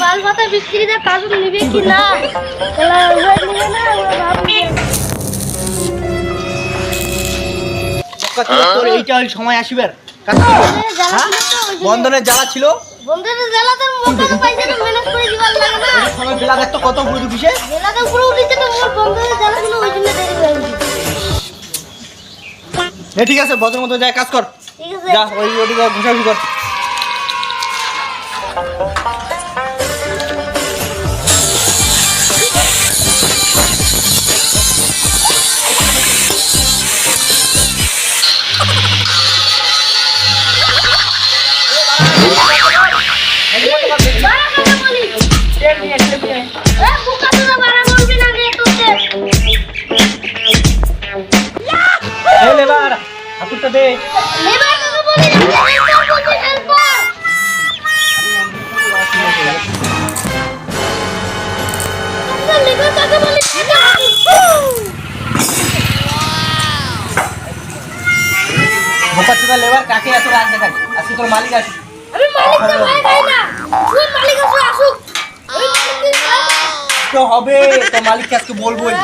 বাল বিক্রিতে নিবে কি না তোর এইটা ওই সময়? বন্ধনের জ্বালা ছিল? বন্ধুদের পাইছে তো ম্যানেজ করে দিবার লাগে না সময় বেলা দেখতো কত উপরে উঠিছে জেলাতে উপরে উঠেছে তো মোর বন্ধুদের জেলা ছিল ওই জন্য দেরি হয়ে গেছে ঠিক আছে বজের মতো যায় কাজ কর। ঠিক আছে। যা ওই ওদিকে ঘুষাঘুষি কর। লেবার হাতুরটা দে লেবার কথা বলি না বোকা চোদা লেবার কাকে এত রাগ দেখায় আজকে তোর মালিক আছে আমি মালিক তো ভয় খাই না তুই মালিক আসুক আসুক আমি মালিক দিন তো হবে তোর মালিককে আজকে বলবোই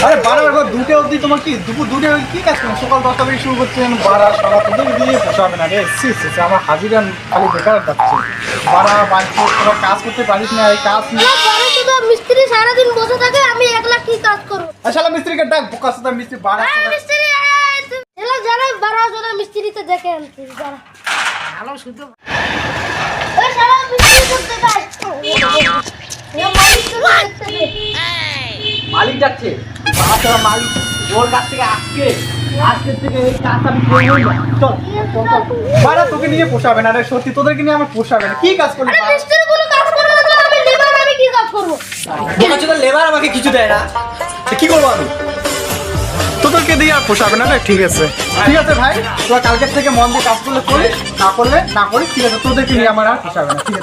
আরে বারবার করে দুটো অবধি তোমার কি? দুপুর দুটো অবধি কি কাজ করো সকাল দশটা থেকে শুরু করছেন বারা সারা তোদের দিয়ে পোষাবে না রে। সি সি সি, আমার হাজিরা খালি বেকার যাচ্ছে। বারা বাড়িতে তোরা কাজ করতে পারিস না এই কাজ নিয়ে। না পরে শুধু মিস্ত্রি সারাদিন বসে থাকে আমি একলা কি কাজ করব? আসলে মিস্ত্রিকে ডাক বোকা সাথে মিস্ত্রি বারা হ্যাঁ মিস্ত্রি আয়, এলা যারা বারো জনের মিস্ত্রিতে দেখে আনছি যারা ভালো শুদ্ধ ওই সারা মিস্ত্রি করতে দেয় মালিক তো মালিক ওর কাছ থেকে আজকে আজকের থেকে এই কাজ আমি করবোই না চল চল, চল। তোকে নিয়ে পোষাবে না রে সত্যি তোদেরকে নিয়ে আমার পোষাবে না। কি কাজ করবি লেবার কি কাজ করব? লেবার আমাকে কিছু দেয় না। কি করব আমি? তোদেরকে দিয়ে আর পোষাবে না রে ঠিক আছে। ঠিক আছে ভাই তোরা কালকের থেকে মন দিয়ে কাজ করলে করিস না করলে না করিস ঠিক আছে তোদেরকে নিয়ে আমার আর পোষাবে না ঠিক আছে।